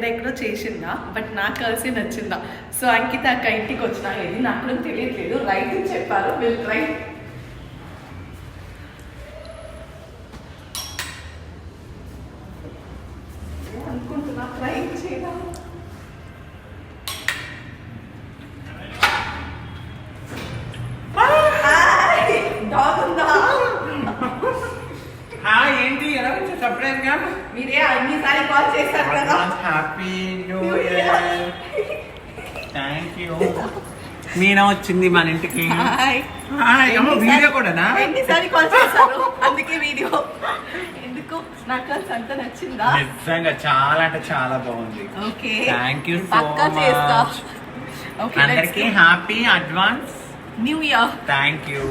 ఎక్కడెక్కడో చేసిందా బట్ నా కలిసి నచ్చిందా. సో అంకిత అక్క ఇంటికి వచ్చినా ఏది నాకు కూడా తెలియట్లేదు. రైట్ చెప్పారు విల్ రైట్ అనుకుంటున్నా ట్రై చేయడం డాగ్ ఉందా హాయ్ ఏంటి ఎలా వచ్చా సర్ప్రైజ్గా మీరే అన్నిసారి కాల్ చేశారు కదా happy new year thank you Meena వచ్చింది మన ఇంటికి. వీడియో కూడానా? ఎన్నిసారి కాల్ చేశారు? అందుకే వీడియో. ఎందుకు? నాకు అంత నచ్చిందా? నిజంగా చాలా అంటే చాలా బాగుంది. Okay. Thank you so much okay అందరికి happy advance new year thank you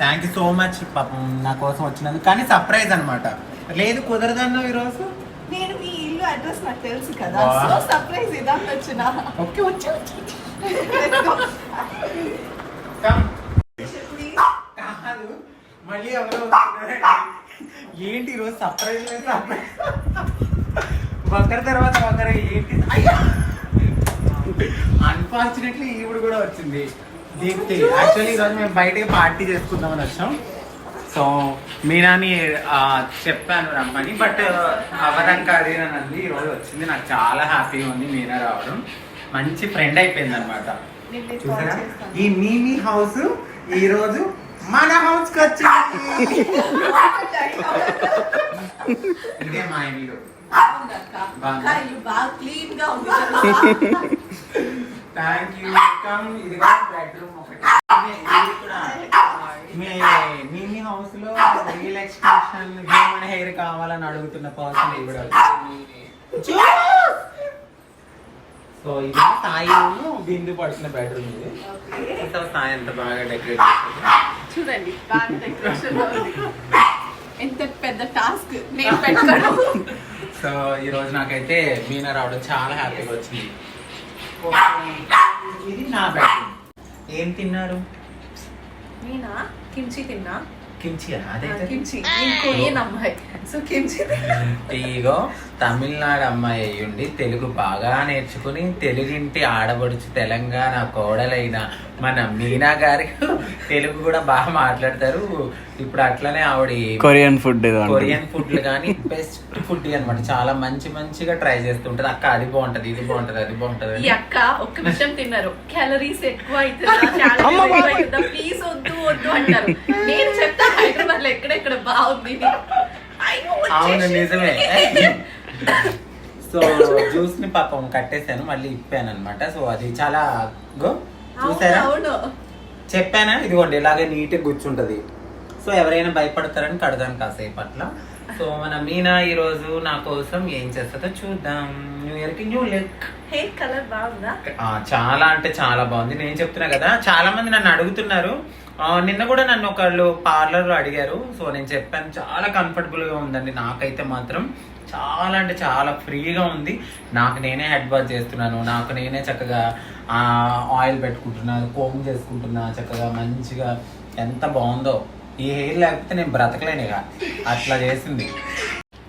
thank you so much పాపం నా కోసం వచ్చినందుకు. కానీ సర్ప్రైజ్ అన్నమాట. లేదు కుదరదన్నావు ఈరోజు? నేను మీ ఇల్లు అడ్రస్ నాకు తెలుసు కదా. సో సర్ప్రైజ్ ఇదా వచ్చిన. ఓకే వచ్చి వచ్చి. కాదు మళ్ళీ ఎవరో ఏంటి ఈరోజు సర్ప్రైజ్ లేదు సర్ప్రైజ్ ఒకరి తర్వాత ఒకరు ఏంటి? అన్ఫార్చునేట్లీ ఈవిడ కూడా వచ్చింది. దీప్తి యాక్చువల్లీ ఈరోజు మేము బయటకి పార్టీ చేసుకుందామని వచ్చాం. సో మీనాని చెప్పాను రమ్మని బట్ అవ్వడం అది అంది ఈరోజు వచ్చింది. నాకు చాలా హ్యాపీగా ఉంది మీనా రావడం. మంచి ఫ్రెండ్ అయిపోయింది అనమాట చూసారా. ఈ మీమి హౌస్ ఈ రోజు మన హౌస్కి వచ్చింది. ఇదే మా ఇల్లు. థ్యాంక్ యూ కమ్ ఇది బెడ్రూమ్ ఒకటి. కూడా మీ మినీ హౌస్లో రియల్ ఎక్స్టెన్షన్ హ్యూమన్ హెయిర్ కావాలని అడుగుతున్న పర్సన్ సో ఇది సాయి బిందు పడుతున్న బెడ్రూమ్ ఇది. సో సాయి ఎంత బాగా డెకరేట్ చూడండి బాగా డెకరేషన్. ఎంత పెద్ద టాస్క్ నేను పెట్టుకోను సో ఈ రోజు నాకైతే మీనా రావడం చాలా హ్యాపీగా వచ్చింది. ఇది నా బెడ్రూమ్ ఏం తిన్నారు? నేనా కిమ్చి తిన్నా. కిమ్చి ఆ, అదైతే కిమ్చి నేను కొరియన్ అమ్మాయి సో కిమ్చి. ఇగో తమిళనాడు అమ్మాయి అయ్యుండి తెలుగు బాగా నేర్చుకుని తెలుగింటి ఆడబడుచు తెలంగాణ కోడలైన మన మీనా గారి తెలుగు కూడా బాగా మాట్లాడతారు. ఇప్పుడు అట్లనే ఆవిడ కొరియన్ ఫుడ్. కొరియన్ ఫుడ్లు కానీ బెస్ట్ ఫుడ్ అన్నమాట. చాలా మంచి మంచిగా ట్రై చేస్తుంటది. అక్క అది బాగుంటది ఇది బాగుంటది అది బాగుంటది. అక్క ఒక్క విషయం తిన్నారు. క్యాలరీస్ ఎక్కువ అవుతుందా? ప్లీజ్ వద్దు వద్దు అంటారు. నేను చెప్తా హైదరాబాద్లో ఎక్కడెక్కడ బాగుంది? అవును. నిజమే. సో జ్యూస్ని పాపం కట్టేశాను మళ్ళీ ఇప్పాను అనమాట సో అది చాలా గో చూసారా? చెప్పానా? ఇదిగోండి ఇలాగే నీట్గా కూర్చుంటది. సో ఎవరైనా భయపడతారని కడదాను కాసేపు అట్లా. సో మన మీనా ఈ రోజు నా కోసం ఏం చేస్తుందో చూద్దాం. న్యూ ఇయర్కి న్యూ లుక్ హెయిర్ కలర్ బాగుందా? చాలా అంటే చాలా బాగుంది. నేను చెప్తున్నా కదా చాలా మంది నన్ను అడుగుతున్నారు. నిన్న కూడా నన్ను ఒకళ్ళు పార్లర్లో అడిగారు. సో నేను చెప్పాను చాలా కంఫర్టబుల్గా ఉందండి. నాకైతే మాత్రం చాలా అంటే చాలా ఫ్రీగా ఉంది. నాకు నేనే హెడ్ బాత్ చేస్తున్నాను. నాకు నేనే చక్కగా ఆయిల్ పెట్టుకుంటున్నాను కోమ్ చేసుకుంటున్నా చక్కగా మంచిగా ఎంత బాగుందో. ఈ హెయిర్ లేకపోతే నేను బ్రతకలేనుగా. అట్లా చేసింది.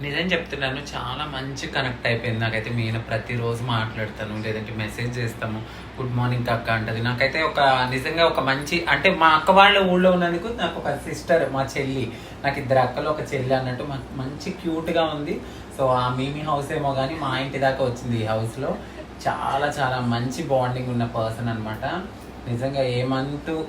నిజం చెప్తున్నాను చాలా మంచి కనెక్ట్ అయిపోయింది. నాకైతే మీన ప్రతిరోజు మాట్లాడతాను లేదంటే మెసేజ్ చేస్తాము. గుడ్ మార్నింగ్ అక్క అంటది. నాకైతే ఒక నిజంగా ఒక మంచి అంటే మా అక్క వాళ్ళ ఊళ్ళో ఉన్నందుకు నాకు ఒక సిస్టర్ మా చెల్లి నాకు ఇద్దరు అక్కలు ఒక చెల్లి అన్నట్టు మంచి క్యూట్గా ఉంది. సో ఆ మీమి హౌస్ ఏమో కానీ మా ఇంటి దాకా వచ్చింది ఈ హౌస్లో. చాలా చాలా మంచి బాండింగ్ ఉన్న పర్సన్ అన్నమాట. నిజంగా ఏ మంత్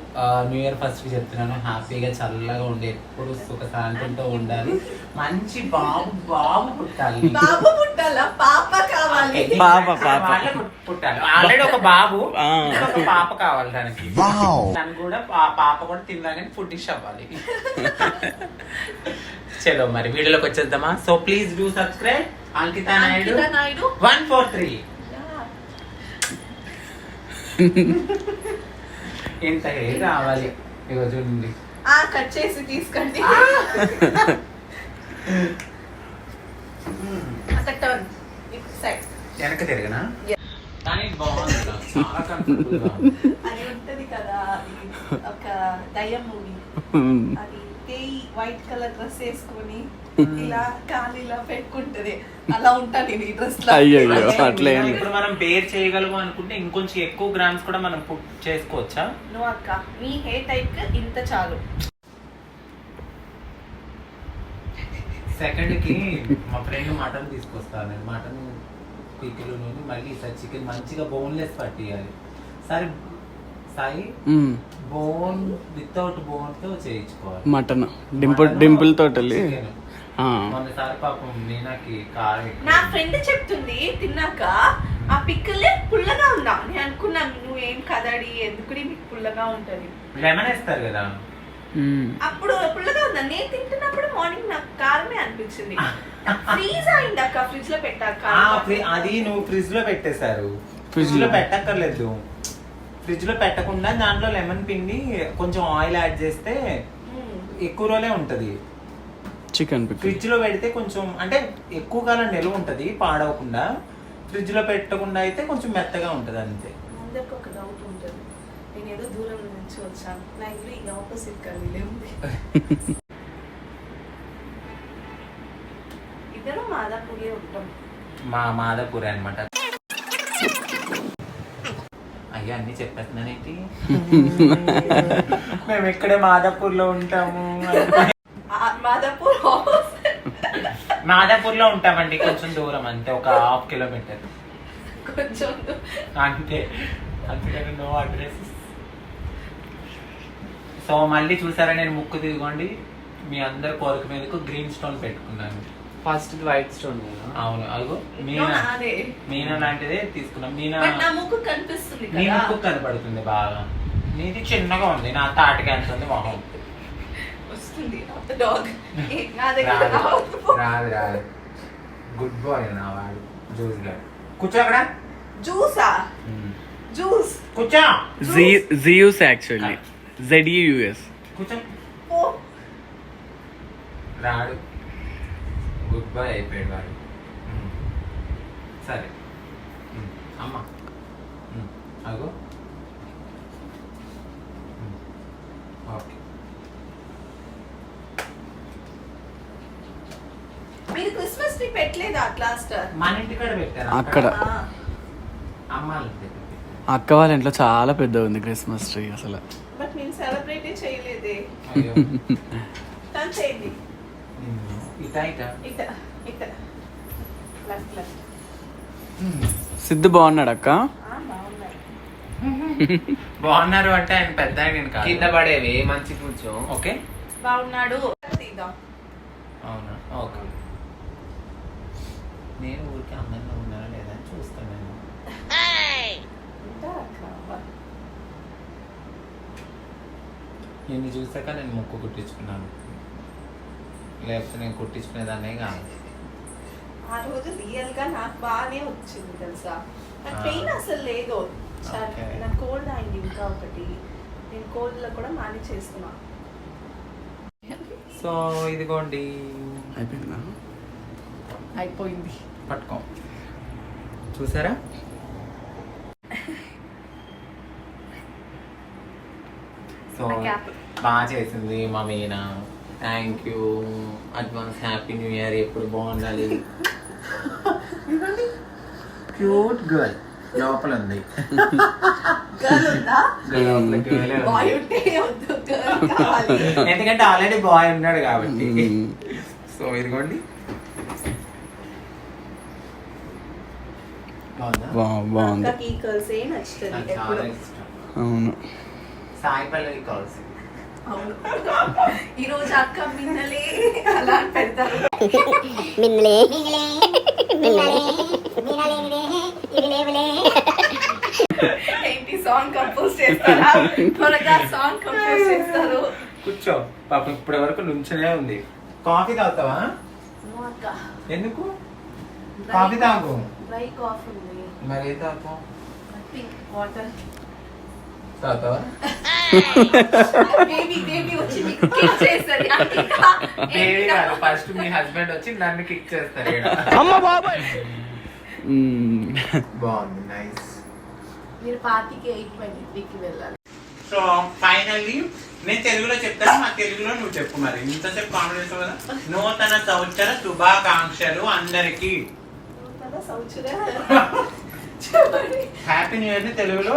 న్యూ ఇయర్ ఫస్ట్ చెప్తున్నాను. హ్యాపీగా చల్లగా ఉండి ఎప్పుడు సుఖ శాంతంతో ఉండాలి. మంచి బాబు బాబు పుట్టాలి. బాబు పుట్టాలా? పాప కావాలి. పాప, పాప. పుట్టాలి. ఆల్రెడీ ఒక బాబు. ఒక పాప కావాలి దానికి. తను కూడా పాప కూడా తిందామని ఫుడ్ ఇష్ అవ్వాలి. చలో మరి వీడియోలోకి వచ్చేద్దామా? So please do subscribe Ankita Naidu. Ankita Naidu. One four three ఇంత హెయిర్ రావాలి. ఇగో చూడండి. ఆ కట్ చేసి తీసుకోండి. వెనక తిరగనా. కానీ బాగుంది చాలా కంఫర్టబుల్. అది ఉంటది కదా ఒక దయ్యం మూవీ కలర్ డ్రెస్ వేసుకొని ఇలా కాలు ఇలా పెట్టుకుంటది. అలా ఉంటా నేను ఈ డ్రెస్లో అయ్యయ్యో. అంటే అట్లా ఏం లేదు. ఇప్పుడు మనం బేర్ చేయగలము అనుకుంటే ఇంకొంచెం ఎక్కువ గ్రామ్స్ కూడా మనం పుట్ చేసుకోవచ్చా? నువ్వు అక్క మీ హెయిర్ టైప్ ఇంత చాలు. సెకండ్కి మా ఫ్రెండ్ మటన్ తీసుకొస్తాను మటన్ పికిల్ మళ్ళీ ఈసారి చికెన్ మంచిగా బోన్లెస్ పట్టియాలి. సరే సాయి. బోన్ వితౌట్ బోన్తో చేయించుకోవాలి మటన్ డింపుల్ డింపుల్ తోటలి చికెన్. ఆ. మొన్నసారి పాపం మీనాకి కారం. నా ఫ్రెండ్ చెప్తుంది తిన్నాక ఆ పిక్కలే పుల్లగా ఉందా నేను అనుకున్నాను నువ్వు ఏం కదడి ఎందుకు మీకు పుల్లగా ఉంటది లెమన్ వేస్తారు కదా. అప్పుడు పుల్లగా ఉందా నేను తింటున్నప్పుడు మార్నింగ్ నాకు కారమే అనిపించింది ఫ్రీజ్ అయింది అక్క ఫ్రిడ్జ్లో పెట్టాక అది నువ్వు ఫ్రిడ్జ్లో పెట్టేశారు ఫ్రిడ్జ్లో. పెట్టక్కర్లేదు ఫ్రిడ్జ్లో పెట్టకుండా దాంట్లో లెమన్ పిండి కొంచెం ఆయిల్ యాడ్ చేస్తే. ఎక్కువ రోజులే ఉంటది. చికెన్ పిక్ ఫ్రిడ్జ్లో పెడితే కొంచెం అంటే ఎక్కువ కాలం నిల్వ ఉంటది పాడవకుండా. ఫ్రిడ్జ్లో పెట్టకుండా అయితే కొంచెం మెత్తగా ఉంటది అంతే. అందరికి ఒక డౌట్ ఉంటుంది. నేను ఏదో దూరం నుంచి వచ్చాను. నా ఇల్లు ఈ ఆపోజిట్ గల్లీలే ఉంది. ఇద్దరు మాదాపూర్లే ఉంటాం. మా మాదాపూర్ అన్నమాట. అయ్యో అన్ని చెప్పేస్తున్నానేంటి? మేము ఇక్కడే మాదాపూర్లో ఉంటాము మాదాపూర్. మాదాపూర్లో ఉంటామండి కొంచెం దూరం అంతే ఒక హాఫ్ కిలోమీటర్. కొంచెం అంతే. అందుకని నో అడ్రస్ సో మళ్ళీ చూసారా నేను ముక్కు తిరగండి మీ అందరి కోరిక మీదకు గ్రీన్ స్టోన్ పెట్టుకున్నాను. ఫస్ట్ వైట్ స్టోన్ అవును అదిగో మీనా. అదే మీనా లాంటిదే తీసుకున్నాం. మీనా నా ముక్కు కనిపిస్తుంది నీ ముక్కు కనపడుతుంది బాగా. నీది చిన్నగా ఉంది నా తాటికి ఎంత ఉంది మొహం. వస్తుంది డాగ్ నా దగ్గర రాదు. రాదు గుడ్ బాయ్ నా వాడు జ్యూస్ గాడు కూర్చో అక్కడ. జ్యూసా జ్యూస్ కూర్చో. జియూస్ యాక్చువల్లీ జెడ్యూఎస్ కూర్చో. ఓ రాడు గుడ్ బాయ్ అయిపోయాడు వాడు. సరే. అమ్మ. అగో. ఓకే మీరు క్రిస్మస్ ట్రీ పెట్టలేదా క్లాస్టర్ మన ఇంటికాడ పెట్టారు అక్కడ. అమ్మ వాళ్ళ దగ్గర పెట్టారు. అక్క వాళ్ళ ఇంట్లో చాలా పెద్ద ఉంది క్రిస్మస్ ట్రీ అసలు బట్ మేము సెలబ్రేట్ చేయలేదే చేయండి నిన్ను ఇటా ఇటా ఇట ఇట లెఫ్ట్ లెఫ్ట్ సిద్ధు బాగున్నాడు అక్క బాగున్నారు బాగున్నారు అంటే ఆయన పెద్ద ఆయన నేను కాదు పడేవి మంచి కూర్చో. ఓకే. బాగున్నాడు. అవునా? ఓకే. నేను ఊరికి అందంగా ఉన్నానా లేదా అని చూస్తాను నేను నిన్ను చూసాక నేను ముక్కు కుట్టించుకున్నాను. లేకపోతే నేను కుట్టించుకునేదాన్నే కాదు. ఆ రోజు రియల్గా నాకు బాగానే వచ్చింది తెలుసా? నాకు పెయిన్ అసలు లేదు. నాకు కోల్డ్ అయింది ఇంకా ఒకటి. నేను కోల్డ్లో కూడా మేనేజ్ చేస్తున్నా సో ఇదిగోండి. అయిపోయిందా? అయిపోయింది. పట్టుకో. చూసారా? సో నా. బాగా చేసింది మా Meena. Thank you advance happy new year ఎప్పుడు బాగుండాలి? క్యూట్ గర్ల్ లోపల ఉంది? ఎందుకంటే ఆల్రెడీ బాయ్ ఉన్నాడు కాబట్టి. సో ఇదిగోండి. బాగుందా? అవును. సాయి పల్లవి కాల్స్ అవును. ఈ రోజు అక్క మిన్నలే అలా పెడతారు. మిన్నలే. మిన్నలే మిన్నలే ఇది లేవులే. ఏంటి సాంగ్ కంపోజ్ చేస్తారా? త్వరగా సాంగ్ కంపోజ్ చేస్తారు. కూర్చో. పాపం ఇప్పటి వరకు నుంచునే ఉంది. కాఫీ తాగుతావా? ఎందుకు? కాఫీ తాగు. డ్రై కాఫీ ఉంది. మరి ఏం తాగుతావు పింక్ వాటర్. ఫస్ట్ మీ హస్బెండ్ వచ్చి నన్ను కిక్ చేస్తారు ఈడ. మ్మ్. బాగుంది నైస్ మీరు పార్టీకి ఎయిట్ ట్వంటీ త్రీకి వెళ్ళాలి. సో ఫైనల్లీ నేను తెలుగులో చెప్తాను మా తెలుగులో నువ్వు చెప్పు మరి. ఇంతసేపు కాన్ఫిడెన్స్ కదా? నూతన సంవత్సర శుభాకాంక్షలు అందరికి. హ్యాపీ న్యూ ఇయర్ తెలుగులో.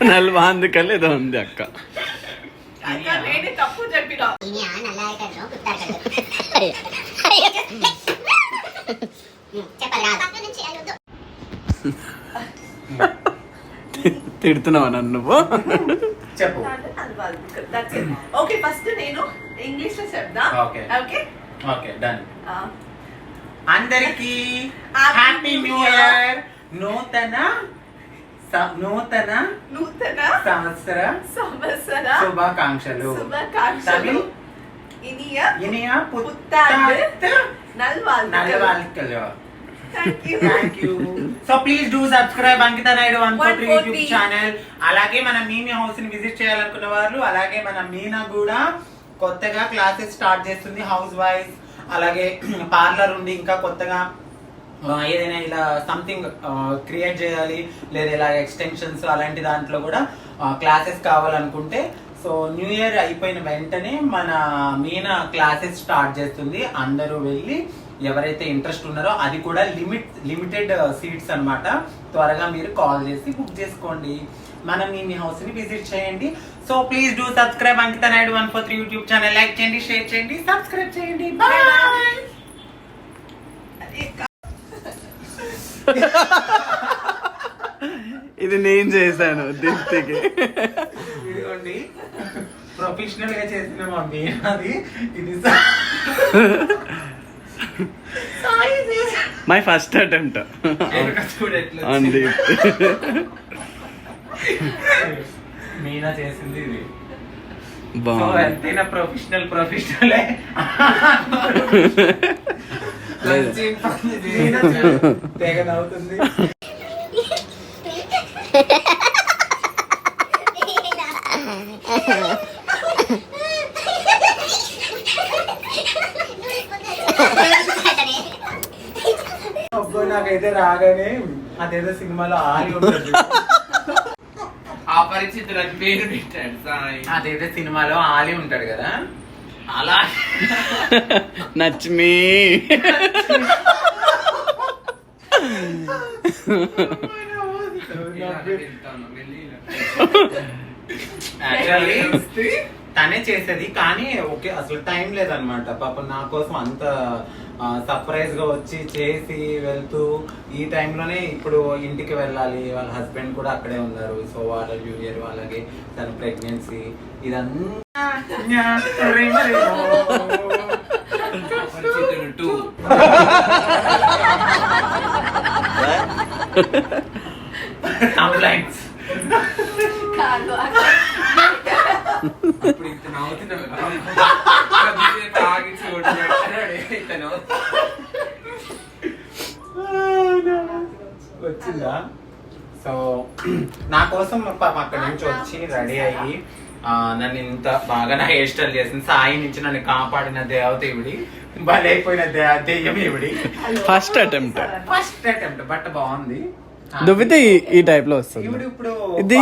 నల్వా అందుకల్లా ఏదో ఉంది అక్క తిడుతున్నావా నన్ను నువ్వు? Okay first English okay okay okay done అందరికి హ్యాపీ న్యూ ఇయర్ నూతన నూతన నూతన సంవత్సర సంవత్సర శుభాకాంక్షలు. శుభాకాంక్షలు. ఇనియ ఇనియ పుత్తాత్ నల్వాల్కలు. So please do subscribe Ankita Naidu one four three YouTube channel అలాగే మన మీమి హౌస్ని విజిట్ చేయాలనుకున్న వాళ్ళు అలాగే మన మీనా కూడా కొత్తగా క్లాసెస్ స్టార్ట్ చేస్తుంది హౌస్ వైఫ్ అలాగే పార్లర్ ఉంది ఇంకా కొత్తగా ఏదైనా ఇలా సంథింగ్ క్రియేట్ చేయాలి లేదా ఇలా ఎక్స్టెన్షన్స్ అలాంటి దాంట్లో కూడా క్లాసెస్ కావాలనుకుంటే సో న్యూ ఇయర్ అయిపోయిన వెంటనే మన మీనా క్లాసెస్ స్టార్ట్ చేస్తుంది. అందరూ వెళ్ళి ఎవరైతే ఇంట్రెస్ట్ ఉన్నారో అది కూడా లిమిట్ లిమిటెడ్ సీట్స్ అన్నమాట. త్వరగా మీరు కాల్ చేసి బుక్ చేసుకోండి. మన మీ హౌస్ని విజిట్ చేయండి. So please do subscribe Ankita Naidu one four three YouTube channel like చేయండి షేర్ చేయండి సబ్స్క్రైబ్ చేయండి. బాయ్ ఇది నేను చేశాను దీప్తికి. ఇదిగోండి. ప్రొఫెషనల్గా చేసిన మా మీనాది ఇది my first attempt on Deepti. Meena చేసింది ఇది. బాగుంది. ఎంతైనా ప్రొఫెషనల్ ప్రొఫెషనల్ అబ్బో నాకైతే రాగానే అదేదో సినిమాలో ఆలి ఉంటుంది. అపరిచితులకు పేరు పెట్టాడు అదేదో సినిమాలో ఆలి ఉంటాడు కదా. అలా? నచ్మి. తనే చేసేది కానీ ఓకే అసలు టైం లేదనమాట. పాపం నా కోసం అంత సర్ప్రైజ్గా వచ్చి చేసి వెళ్తూ ఈ టైంలోనే ఇప్పుడు ఇంటికి వెళ్ళాలి. వాళ్ళ హస్బెండ్ కూడా అక్కడే ఉన్నారు. సో వాళ్ళ న్యూ ఇయర్ అలాగే తన ప్రెగ్నెన్సీ ఇదంతా అపరిచితుడు టూ కంప్లైంట్స్ కాదు ఇప్పుడు ఇంత నవ్వుతున్నావు తాగి చూడు ఇతను వచ్చిందా సో నా కోసం పాపం అక్కడి నుంచి వచ్చి రెడీ అయ్యి నన్ను ఇంత బాగా నా హెయిర్ స్టైల్ చేసింది. సాయి నుంచి నన్ను కాపాడిన దేవత ఇవిడి బలైపోయిన దే- దెయ్యం ఇవిడి first attempt first attempt but బాగుంది. దువ్వితే ఈ- టైప్లో వస్తుంది. ఇవిడు ఇప్పుడు ఇది?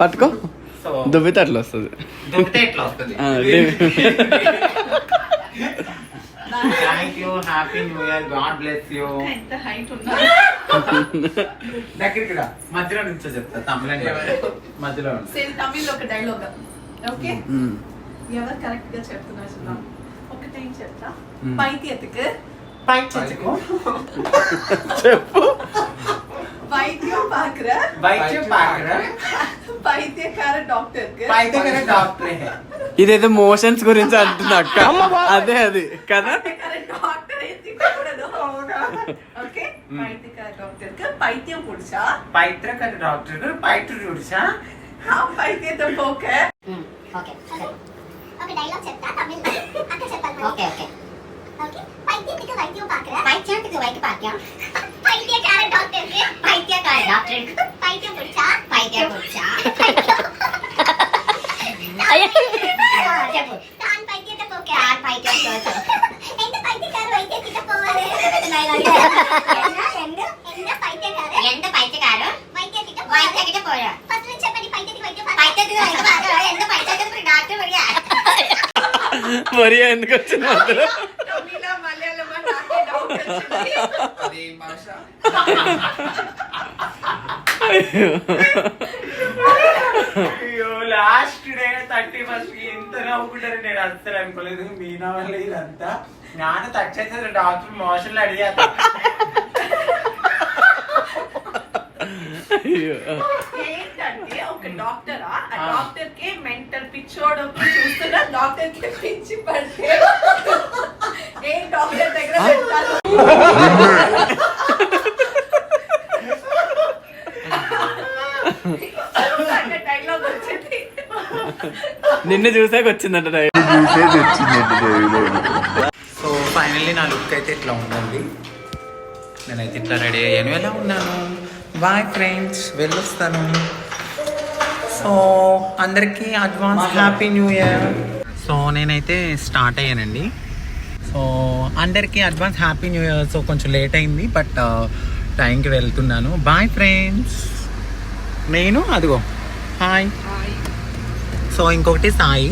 పట్టుకో. దువ్వితే అట్లా వస్తుంది. దుబ్బితే ఎట్లా వస్తుంది? Thank you happy new year God bless you ఎంత హైట్ ఉన్నా దగ్గరికి రా మధ్యలో నుంచో చెప్తా తమిళ మధ్యలో ఉండు. సరే తమిళ్ ఒక డైలాగ్ ఓకే మ్మ్. ఎవరు కరెక్ట్ గా చెప్తున్నారు చూద్దాం ఒకటే చెప్తా ம். பைத்தியத்துக்கு పైకి చెచ్చుకో చెప్పు வைத்தியம் பாக்குற బైక్ పాకరా பைத்தியக்கார டாக்டருக்கு పైతే కదా ఇదైతే మోషన్స్ గురించి అంటుంది అక్క అదే అది కదా పైత్యం పుడిచా పైత్ర డాక్టర్ పైత్ర పుడిచా పైత్యంతో పోకే ఓకే ఒక డైలాగ్ చెప్తా తమిళ్ అక్క చెప్పాలి ఓకే ఓకే ఓకే పైత్యానికి వైద్యం పాకర పైత్యానికి వైద్య పాక్యం పైత్యకార డాక్టర్కి పైత్యకార డాక్టర్ పైత్యం పుడిచా పైత్యం పుడిచా పురుషా చెప్పు తాన్ పైద్యత పోకే తాన్ పైద్యం పోకే ఎంత ఫస్ట్ ఎంత నవ్వుకుంటారు నేను అస్సలు అనుకోలేదు. మీనా వల్ల ఇదంతా. నాన్న తచ్చేసారు డాక్టర్ మోషన్లు అడిగారు అయ్యో. ఏంటంటే ఒక డాక్టరా ఆ? డాక్టర్కి మెంటల్ పిచ్చోడు చూస్తున్నా డాక్టర్కి పిచ్చి పడితే ఏ డాక్టర్ దగ్గర పెట్టాలి డైలాగ్ వచ్చింది నిన్ను చూసాక వచ్చిందంట సో ఫైనల్లీ నా లుక్ అయితే ఇట్లా ఉందండి. నేనైతే ఇట్లా రెడీ అయ్యాను. ఎలా ఉన్నాను? బాయ్ ఫ్రెండ్స్ వెళ్ళొస్తాను. సో అందరికీ advance happy new year so నేనైతే స్టార్ట్ అయ్యానండి. సో అందరికీ advance happy new year so కొంచెం లేట్ అయింది బట్ టైంకి వెళ్తున్నాను. బాయ్ ఫ్రెండ్స్ నేను అదిగో. హాయ్ సో ఇంకొకటి సాయి.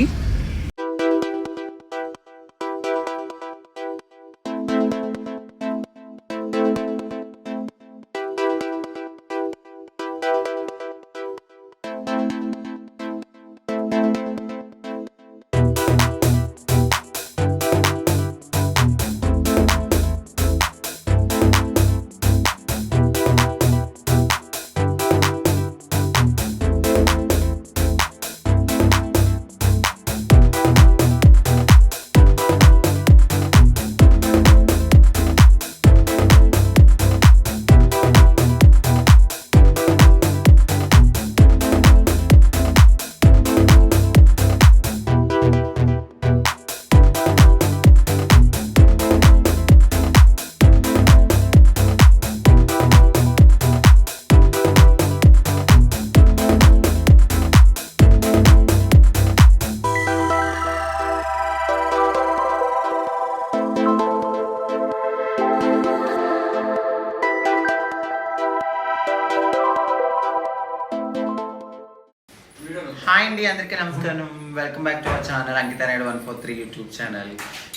హాయ్ అండి అందరికీ నమస్కారం. Welcome back to our channel Ankita Naidu one four three YouTube channel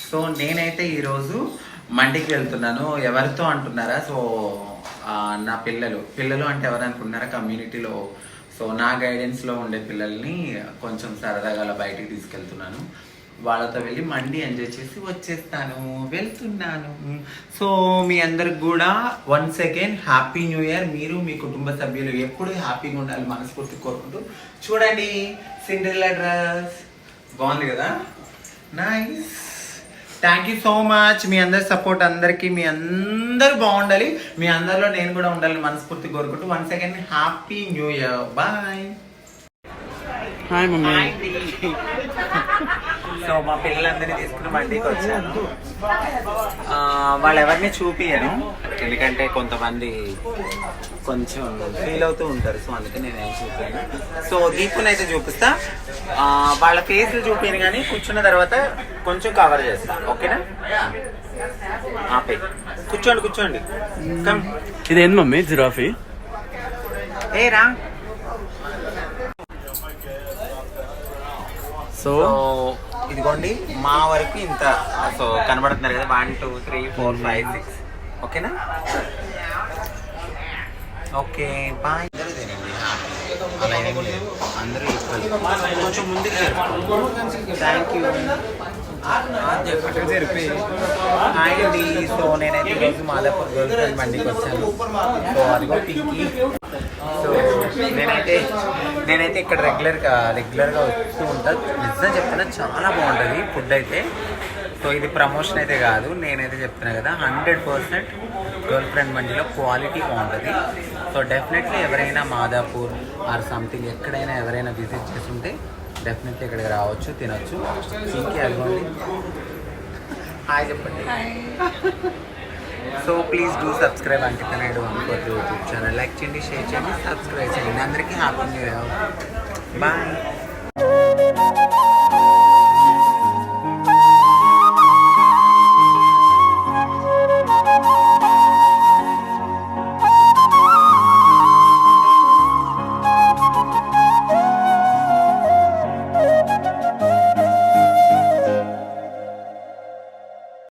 so నేనైతే ఈరోజు మండికి వెళ్తున్నాను. ఎవరితో అంటున్నారా? సో నా పిల్లలు. పిల్లలు అంటే ఎవరు అనుకుంటున్నారా? కమ్యూనిటీలో సో నా గైడెన్స్లో ఉండే పిల్లల్ని కొంచెం సరదాగా బయటికి తీసుకెళ్తున్నాను. వాళ్ళతో వెళ్ళి మండి ఎంజాయ్ చేసి వచ్చేస్తాను వెళ్తున్నాను. సో మీ అందరికి కూడా once again happy new year మీరు మీ కుటుంబ సభ్యులు ఎప్పుడు హ్యాపీగా ఉండాలి మనస్ఫూర్తి కోరుకుంటూ చూడండి సిండ్రిల్లా డ్రెస్ బాగుంది కదా? Nice thank you so much మీ అందరి సపోర్ట్ అందరికీ మీ అందరు బాగుండాలి. మీ అందరిలో నేను కూడా ఉండాలని మనస్ఫూర్తి కోరుకుంటూ once again happy new year bye hi mummy so మా పిల్లలందరినీ తీసుకుని మండికి వచ్చాను. వాళ్ళు ఎవరిని చూపియను. ఎందుకంటే కొంతమంది కొంచెం ఫీల్ అవుతూ ఉంటారు సో అందుకే నేను ఏం చూపాను సో దీపుని అయితే చూపిస్తా. వాళ్ళ ఫేస్లు చూపాను కానీ కూర్చున్న తర్వాత కొంచెం కవర్ చేస్తా. ఓకేనా? ఆపే. కూర్చోండి కూర్చోండి. ఇదేంది మమ్మీ? జిరాఫీ? ఏ రా. సో ఇదిగోండి మా వరకు ఇంత సో కనబడుతున్నారు కదా one two three four five six ఓకేనా? ఓకే బాయ్ అందరూ తినండి. అలా ఏం లేదు. అందరూ కొంచెం ముందుకు థ్యాంక్ యూ హాయ్ అండి సో నేనైతే ఈరోజు మాదాపూర్ గర్ల్స్ ఫ్రెండ్ బండికి వచ్చాను. సో అదిగో పింకీ. సో నేనైతే నేనైతే ఇక్కడ రెగ్యులర్గా రెగ్యులర్గా వస్తూ ఉంటాను నిజం చెప్తున్నా చాలా బాగుంటుంది ఫుడ్ అయితే. సో ఇది ప్రమోషన్ అయితే కాదు నేనైతే చెప్తున్నా కదా హండ్రెడ్ పర్సెంట్ గర్ల్ ఫ్రెండ్ మండిలో క్వాలిటీ బాగుంటుంది. సో డెఫినెట్లీ ఎవరైనా మాదాపూర్ ఆర్ సంథింగ్ ఎక్కడైనా ఎవరైనా విజిట్ చేస్తుంటే డెఫినెట్లీ ఇక్కడికి రావచ్చు తినొచ్చు. ఇంకే అదిగోండి. హాయ్ చెప్పండి. So please do subscribe Ankita Naidu అనుకోవద్దు యూట్యూబ్ ఛానల్ లైక్ చేయండి షేర్ చేయండి సబ్స్క్రైబ్ చేయండి. అందరికీ హ్యాపీ న్యూ ఇయర్ బాయ్